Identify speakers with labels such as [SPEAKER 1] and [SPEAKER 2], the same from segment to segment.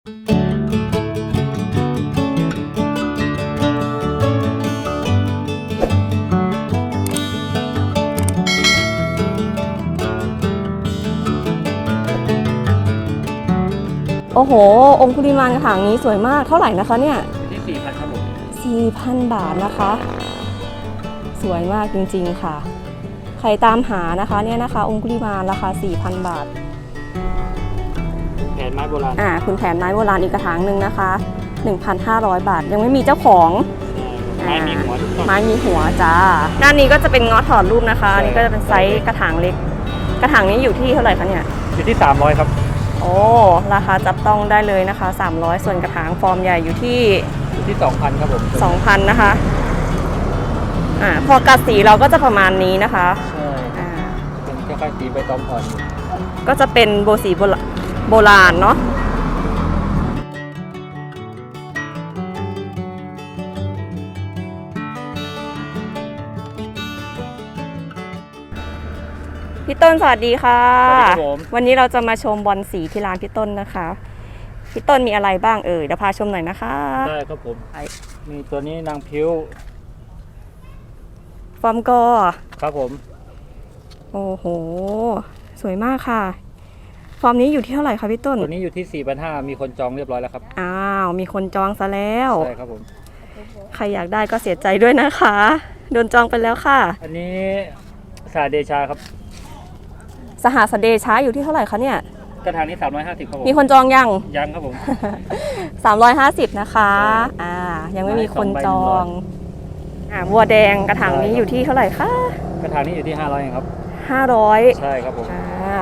[SPEAKER 1] โอ้โห องคุลิมานกระถางนี้สวยมาก เท่าไหร่นะคะเนี่ย
[SPEAKER 2] ที่สี่พันครับผม
[SPEAKER 1] 4,000 บาทนะคะ สวยมากจริงๆค่ะ ใครตามหานะคะเนี่ยนะคะ องคุลิมานราคา4,000 บาท
[SPEAKER 2] แผนไม้โบราณ
[SPEAKER 1] อ่าคุณแผนไม้โบราณอีกกระถางหนึ่งนะคะ 1,500 บาท ยังไม่มีเจ้าของ
[SPEAKER 2] ไม้มีหัวทุกต้น
[SPEAKER 1] ไม้มีหัวจ้าด้านนี้ก็จะเป็นง้อถอดรูปนะคะอันนี่ก็จะเป็นไซส์กระถางเล็ก กระถางนี้อยู่ที่เท่าไหร่คะเนี่ย
[SPEAKER 2] อยู่ที่สามร้อยครับ
[SPEAKER 1] โอ้ราคาจับต้องได้เลยนะคะ 300 ส่วนกระถางฟอร์มใหญ่อยู่ที่
[SPEAKER 2] อยู่ที่สองพันครับผม
[SPEAKER 1] 2,000 นะคะอ่าพอกัดสีเราก็จะประมาณนี้นะคะ
[SPEAKER 2] ใช่
[SPEAKER 1] อ่า
[SPEAKER 2] เป็นคล้ายๆสีใบตองอ่อนอยู่
[SPEAKER 1] ก็จะเป็นโบสีโบรา โบราณเนาะพี่ต้นสวัสดีค่ะ
[SPEAKER 2] สวัสดีครับผม
[SPEAKER 1] วันนี้เราจะมาชมบอลสีที่ร้านพี่ต้นนะคะ พี่ต้นมีอะไรบ้างเอ่ยเดี๋ยวพาชมหน่อยนะคะ
[SPEAKER 2] ได้ครับผม
[SPEAKER 1] ไป
[SPEAKER 2] มีตัวนี้นางพิ้ว
[SPEAKER 1] ฟอร์มกอ
[SPEAKER 2] ครับผม
[SPEAKER 1] โอ้โห สวยมากค่ะ ฟอร์มนี้อยู่ที่เท่าไหร่คะพี่ต้น
[SPEAKER 2] ตัวนี้อยู่ที่สี่พันห้ามีคนจองเรียบร้อยแล้วครับ
[SPEAKER 1] อ้าว มีคนจองซะแล้ว
[SPEAKER 2] ใช่ครับผม
[SPEAKER 1] ใครอยากได้ก็เสียใจด้วยนะคะ โดนจองไปแล้วค่ะ
[SPEAKER 2] อันนี้สาเดชาครับ
[SPEAKER 1] สหสเดชาอยู่ที่เท่าไหร่คะเนี่ย
[SPEAKER 2] กระถางนี้สามร้อยห้าสิบครับผม
[SPEAKER 1] มีคนจองยัง
[SPEAKER 2] ยังครับผม
[SPEAKER 1] 350 นะคะ อ่า ยังไม่มีคนจอง อ่าบัวแดงกระถางนี้อยู่ที่เท่าไหร่คะ
[SPEAKER 2] กระถางนี้อยู่ที่ห้าร้อยครับ
[SPEAKER 1] 500
[SPEAKER 2] ใช่ครับผม
[SPEAKER 1] อ่า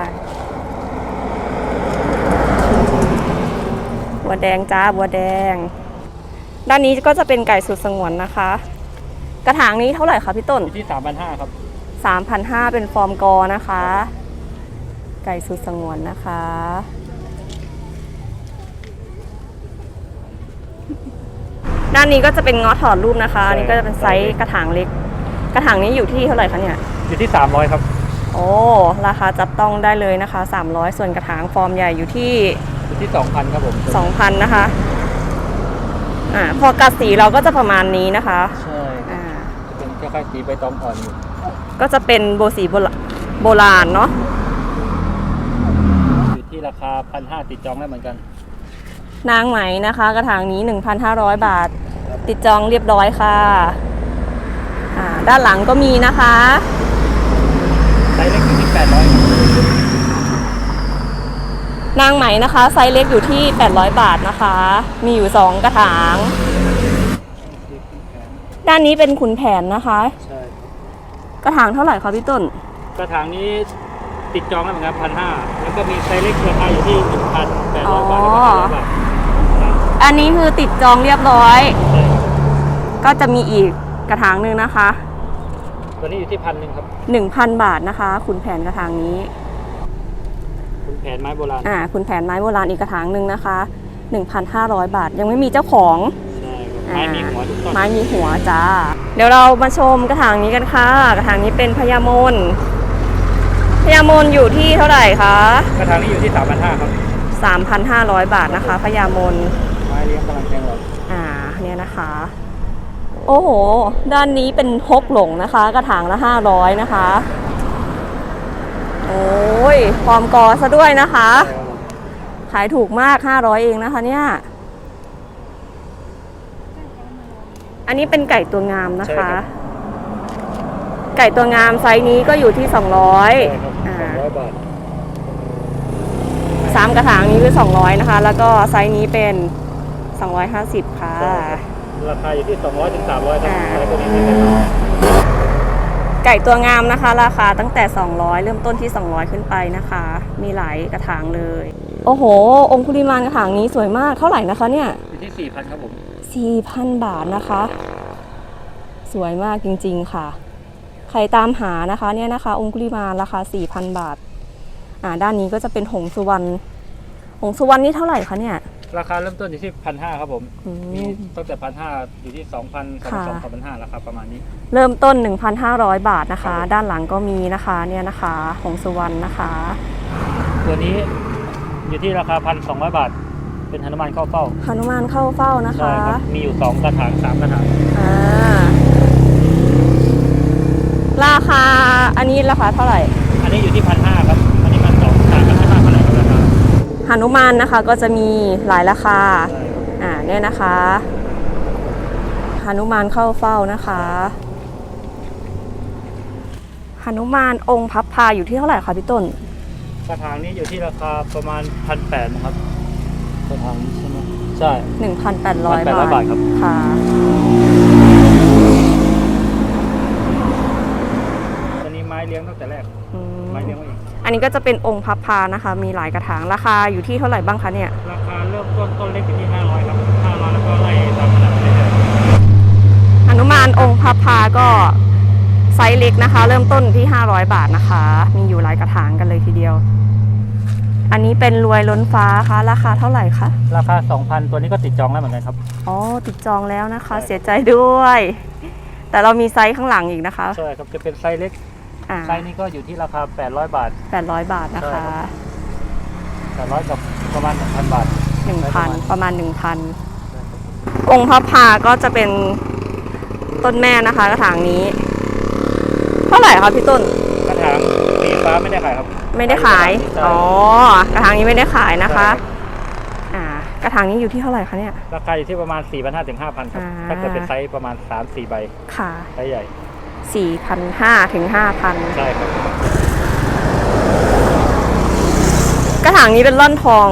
[SPEAKER 1] บัวแดงจ้าบัวแดง ด้านนี้ก็จะเป็นไก่สุดสงวนนะคะ กระถางนี้เท่าไหร่คะพี่ต้น
[SPEAKER 2] อยู่ที่สามพันห้าครับ
[SPEAKER 1] 3,500 เป็นฟอร์มกอนะคะ ไก่สุดสงวนนะคะ ด้านนี้ก็จะเป็นง้อถอดรูปนะคะอันนี้ก็จะเป็นไซส์กระถางเล็ก กระถางนี้อยู่ที่เท่าไหร่คะเนี่ย
[SPEAKER 2] อยู่ที่สามร้อยครับ
[SPEAKER 1] โอ้ ราคาจับต้องได้เลยนะคะ 300 ส่วนกระถางฟอร์มใหญ่อยู่ที่
[SPEAKER 2] อยู่ ที่สองพันครับผม
[SPEAKER 1] 2,000นะคะอ่าพอกัดสีเราก็จะประมาณนี้นะคะ
[SPEAKER 2] ใช่
[SPEAKER 1] อ่า
[SPEAKER 2] เป็นคล้ายๆสีใบตองอ่อนอยู่
[SPEAKER 1] ก็จะเป็นโบสีโบราโบราณเนาะ
[SPEAKER 2] อยู่ที่ราคาพันห้าติดจองได้เหมือนกัน
[SPEAKER 1] นางไหมนะคะ กระถางนี้ 1,500 บาท ติดจองเรียบร้อยค่ะอ่าด้านหลังก็มีนะคะ
[SPEAKER 2] ไซส์เล็กอยู่ที่แปดร้อย
[SPEAKER 1] นางไหมนะคะ ไซส์เล็กอยู่ที่ 800 บาทนะคะ มีอยู่ 2 กระถาง ด้านนี้เป็นขุนแผนนะคะ
[SPEAKER 2] ใช่
[SPEAKER 1] กระถางเท่าไหร่คะพี่ต้น
[SPEAKER 2] กระถางนี้ติดจองได้เหมือนกันพันห้าแล้วก็มีไซส์เล็กราคาอยู่ที่หนึ่งพันแปดร้อยบาท
[SPEAKER 1] อ๋
[SPEAKER 2] แล้ว
[SPEAKER 1] อ
[SPEAKER 2] ก็ห้าร้อยบาท
[SPEAKER 1] อันนี้คือติดจองเรียบร้อย
[SPEAKER 2] ใช่ครับ
[SPEAKER 1] ก็จะมีอีกกระถางหนึ่งนะคะ
[SPEAKER 2] ตัวนี้อยู่ที่พันหนึ่งครับ
[SPEAKER 1] 1,000บาทนะคะ ขุนแผนกระถางนี้
[SPEAKER 2] คุณ แผนไม้โบราณ
[SPEAKER 1] อ่าขุนแผนไม้โบราณอีกกระถางหนึ่งนะคะ 1,500 บาท ยังไม่มีเจ้าของ
[SPEAKER 2] ใช่ครับไม้มีหัวทุกต้น
[SPEAKER 1] ไม้มีหัวจ้า เดี๋ยวเรามาชมกระถางนี้กันค่ะ กระถางนี้เป็นพญามนพญามนอยู่ที่เท่าไหร่คะ
[SPEAKER 2] กระถางนี้อยู่ที่สามพันห้าครับ
[SPEAKER 1] 3,500 บาทนะคะพญามน
[SPEAKER 2] ไม้เลี้ยงกำลังแทงหลอด
[SPEAKER 1] อ่าเนี่ยนะคะ โอ้โห ด้านนี้เป็นฮกหลงนะคะ กระถางละ 500 นะคะ โอ้ยฟอร์มกอซะด้วยนะคะ ขายถูกมาก 500 เองนะคะเนี่ย อันนี้เป็นไก่ตัวงามนะ
[SPEAKER 2] ใช่
[SPEAKER 1] คะ
[SPEAKER 2] รับ
[SPEAKER 1] ไก่ตัวงามไซส์นี้ก็อยู่ที่
[SPEAKER 2] ใช่ครับ
[SPEAKER 1] 200
[SPEAKER 2] ส
[SPEAKER 1] อ่า
[SPEAKER 2] องร้อยบาท
[SPEAKER 1] สามกระถางนี้คือ 200 นะคะ แล้วก็ไซส์นี้เป็น 250 ค่ะ
[SPEAKER 2] ใช่ครับราคาอยู่ที่สองร้อยถึงสามร้อยครับ
[SPEAKER 1] อ่า
[SPEAKER 2] ไซส์ตัวนี้เป็นไง
[SPEAKER 1] ไก่ตัวงามนะคะ ราคาตั้งแต่ 200 เริ่มต้นที่ 200 ขึ้นไปนะคะ มีหลายกระถางเลย โอ้โห องคุลิมานกระถางนี้สวยมากเท่าไหร่นะคะเนี่ย
[SPEAKER 2] อยู่ที่สี่พันครับผม
[SPEAKER 1] 4,000 บาทนะคะ สวยมากจริงๆค่ะ ใครตามหานะคะเนี่ยนะคะ องคุลิมานราคา 4,000 บาท อ่าด้านนี้ก็จะเป็นหงสุวรรณหงสุวรรณนี่เท่าไหร่คะเนี่ย
[SPEAKER 2] ราคาเริ่มต้นอยู่ที่พันห้าครับผม
[SPEAKER 1] อืม
[SPEAKER 2] มีตั้งแต่พันห้าอยู่ที่สองพันสอง
[SPEAKER 1] ค่ะ
[SPEAKER 2] สองพันห้าราคาประมาณนี้
[SPEAKER 1] เริ่มต้น 1,500 บาทนะคะ
[SPEAKER 2] ครับผม
[SPEAKER 1] ด้านหลังก็มีนะคะเนี่ยนะคะหงสุวรรณนะคะ
[SPEAKER 2] ตัวนี้อยู่ที่ราคาพันสองร้อยบาท เป็นหนุมานเข้าเฝ้า
[SPEAKER 1] หนุมานเข้าเฝ้านะ
[SPEAKER 2] ใช่
[SPEAKER 1] คะ
[SPEAKER 2] ครับ มีอยู่สองกระถางสามกระถาง
[SPEAKER 1] อ่าราคาอันนี้ราคาเท่าไหร่
[SPEAKER 2] อันนี้อยู่ที่พันห้าครับอันนี้พันสองต่างกันพันห้าเท่าไหร่ครับราคา
[SPEAKER 1] หนุมานนะคะก็จะมีหลายราคา
[SPEAKER 2] ใช่ครับ
[SPEAKER 1] อ่าเนี่ยนะคะหนุมานเข้าเฝ้านะคะหนุมานองค์พับพาอยู่ที่เท่าไหร่คะพี่ต้น
[SPEAKER 2] กระถางนี้อยู่ที่ราคาประมาณพันแปดนะครับกระถางนี้ใช่ไหมใช่
[SPEAKER 1] 1,800
[SPEAKER 2] 1,800
[SPEAKER 1] บาท
[SPEAKER 2] บาทครับ
[SPEAKER 1] ค่ะ
[SPEAKER 2] ตัวนี้ไม้เลี้ยงตั้งแต่แรก
[SPEAKER 1] อืม
[SPEAKER 2] ไม้เลี้ยงไว้เอง
[SPEAKER 1] อันนี้ก็จะเป็นองค์พับพานะคะ มีหลายกระถางราคาอยู่ที่เท่าไหร่บ้างคะเนี่ย
[SPEAKER 2] ราคาเริ่มต้นต้นเล็กอยู่ที่ห้าร้อยครับห้าร้อยแล้วก็ไล่ตามขนาดไปเรื่อย
[SPEAKER 1] หนุมานองค์พับพาก็ไซส์เล็กนะคะ เริ่มต้นที่ 500 บาทนะคะ มีอยู่หลายกระถางกันเลยทีเดียว อันนี้เป็นรวยล้นฟ้าคะ ราคาเท่าไหร่คะ
[SPEAKER 2] ๆราคาสองพันตัวนี้ก็ติดจองแล้วเหมือนกันครับ
[SPEAKER 1] อ๋อ ติดจองแล้วนะคะ
[SPEAKER 2] ใช่
[SPEAKER 1] เสียใจด้วย แต่เรามีไซส์ข้างหลังอีกนะคะ
[SPEAKER 2] ใช่ครับ จะเป็นไซส์เล็ก
[SPEAKER 1] อ่า
[SPEAKER 2] ไซส์นี้ก็อยู่ที่ราคา 800 บาท
[SPEAKER 1] 800 บาทนะคะ
[SPEAKER 2] ใช่ครับ 800กับประมาณ1,000 บาท
[SPEAKER 1] 1,000 ประมาณ 1,000 องค์พระพาก็จะเป็นต้นแม่นะคะ กระถางนี้ เท่าไหร่คะพี่ต้น
[SPEAKER 2] กระถางสีฟ้าไม่ได้ขายครับ
[SPEAKER 1] ไม่ได้ขาย
[SPEAKER 2] ใช่
[SPEAKER 1] อ๋อ กระถางนี้ไม่ได้ขายนะคะ
[SPEAKER 2] ใช่
[SPEAKER 1] อ่า กระถางนี้อยู่ที่เท่าไหร่คะเนี่ย
[SPEAKER 2] ราคาอยู่ที่ประมาณ 4,500ถึง5,000ครับ
[SPEAKER 1] อ่า
[SPEAKER 2] ถ้าเกิดเป็นไซส์ประมาณ 3-4 ใบ
[SPEAKER 1] ค่ะ
[SPEAKER 2] ไซส์ใหญ่
[SPEAKER 1] 4,500ถึง5,000
[SPEAKER 2] ใช่ครับ
[SPEAKER 1] กระถางนี้เป็นล่อนทอง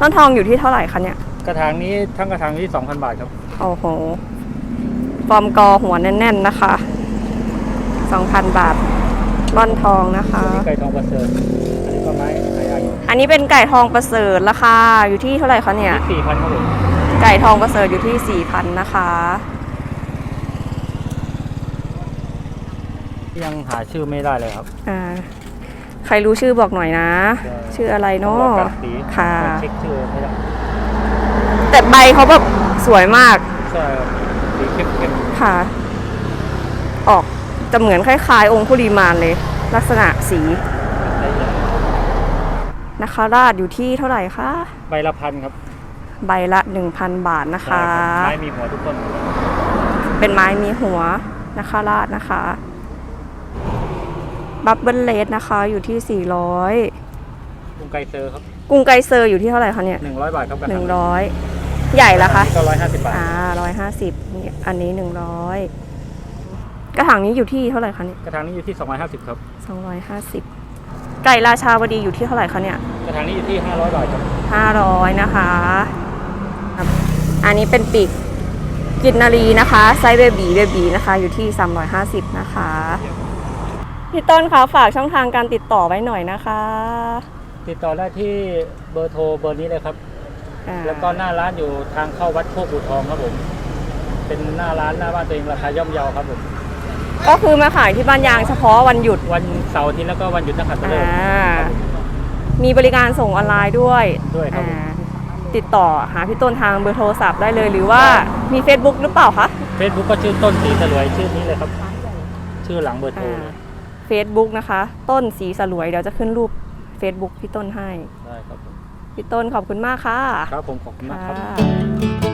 [SPEAKER 1] ล่อนทองอยู่ที่เท่าไหร่คะเนี่ย
[SPEAKER 2] กระถางนี้ทั้งกระถางที่2,000 บาทครับ
[SPEAKER 1] โอ้โห ฟอร์มกอหัวแน่น ๆนะคะ 2,000 บาทร่อนทองนะคะ
[SPEAKER 2] ตัวนี้ไก่ทองประเสริฐอันนี้ก็ไม้หายากอยู่
[SPEAKER 1] อันนี้เป็นไก่ทองประเสริฐราคาอยู่ที่เท่าไหร่คะเนี่ย
[SPEAKER 2] ที่4,000ครับผม
[SPEAKER 1] ไก่ทองประเสริฐอยู่ที่4,000นะคะ
[SPEAKER 2] ยังหาชื่อไม่ได้เลยครับ
[SPEAKER 1] อ่า ใครรู้ชื่อบอกหน่อยนะ
[SPEAKER 2] ใช่
[SPEAKER 1] ชื่ออะไรเนาะ
[SPEAKER 2] ต้องรอการสี
[SPEAKER 1] ค่ะ
[SPEAKER 2] เช็คชื่อไม่ได้
[SPEAKER 1] แต่ใบเขาแบบสวยมาก
[SPEAKER 2] ใช่ครับสีเข้มเข้ม
[SPEAKER 1] ค่ะ ออกจะเหมือนคล้ายๆ องคุลีมานเลย ลักษณะสี
[SPEAKER 2] ๆได้เยอะ
[SPEAKER 1] นะคะ ราดอยู่ที่เท่าไหร่คะ
[SPEAKER 2] ใบละพันครับ
[SPEAKER 1] ใบละ 1,000 บาทนะคะ
[SPEAKER 2] ใช่ครับไม้มีหัวทุกต้น
[SPEAKER 1] เป็นไม้มีหัวนะคะราดนะคะ บับเบิลเลสนะคะอยู่ที่ 400
[SPEAKER 2] ลุงไกเซอร์ครับ
[SPEAKER 1] กรุงไกเซอร์อยู่ที่เท่าไหร่คะเนี่ย
[SPEAKER 2] 100 บาทครับกระถาง
[SPEAKER 1] 100ใหญ่ละคะ
[SPEAKER 2] ก็150บาท
[SPEAKER 1] อ่า150นี่อันนี้100กระถางนี้อยู่ที่เท่าไหร่คะเนี่ย
[SPEAKER 2] กระถางนี้อยู่ที่ 250 ครับ
[SPEAKER 1] 250 ไก่ราชาวดีอยู่ที่เท่าไหร่คะเนี่ย
[SPEAKER 2] กระถางนี้อยู่ที่ 500บาทครับ
[SPEAKER 1] 500นะคะครับอันนี้เป็นปีกกินนารีนะคะ ไซส์เบบีเบบีนะคะ อยู่ที่ 350 นะคะ พี่ต้นคะฝากช่องทางการติดต่อไว้หน่อยนะคะ
[SPEAKER 2] ติดต่อได้ที่เบอร์โทรเบอร์นี้เลยครับ
[SPEAKER 1] อ่า
[SPEAKER 2] แล้วก็หน้าร้านอยู่ทางเข้าวัดโคกบูทองครับผม เป็นหน้าร้านหน้าบ้านตัวเองราคาย่อมเยาครับผม
[SPEAKER 1] ก็คือมาขายที่บ้านยางเฉพาะวันหยุด
[SPEAKER 2] วันเสาร์อาทิตย์แล้วก็วันหยุดนักขัตฤ
[SPEAKER 1] อ่าก
[SPEAKER 2] ษ์ครับผม
[SPEAKER 1] มีบริการส่งออนไลน์ด้วย
[SPEAKER 2] ด้วยครับผม
[SPEAKER 1] อ่าติดต่อหาพี่ต้นทางเบอร์โทรศัพท์ได้เลยหรือว่ามี Facebook หรือเปล่าคะ
[SPEAKER 2] เฟซบุ๊กก็ชื่อต้นสีสลวยชื่อนี้เลยครับ ชื่อหลังเบอร์โทร
[SPEAKER 1] อ่า Facebook นะคะ ต้นสีสลวยเดี๋ยวจะขึ้นรูป Facebook พี่ต้นให้
[SPEAKER 2] ได้ครับผม
[SPEAKER 1] พี่ต้นขอบคุณมากค่ะ
[SPEAKER 2] ครับผมขอบคุณมากครับ
[SPEAKER 1] ค่ะ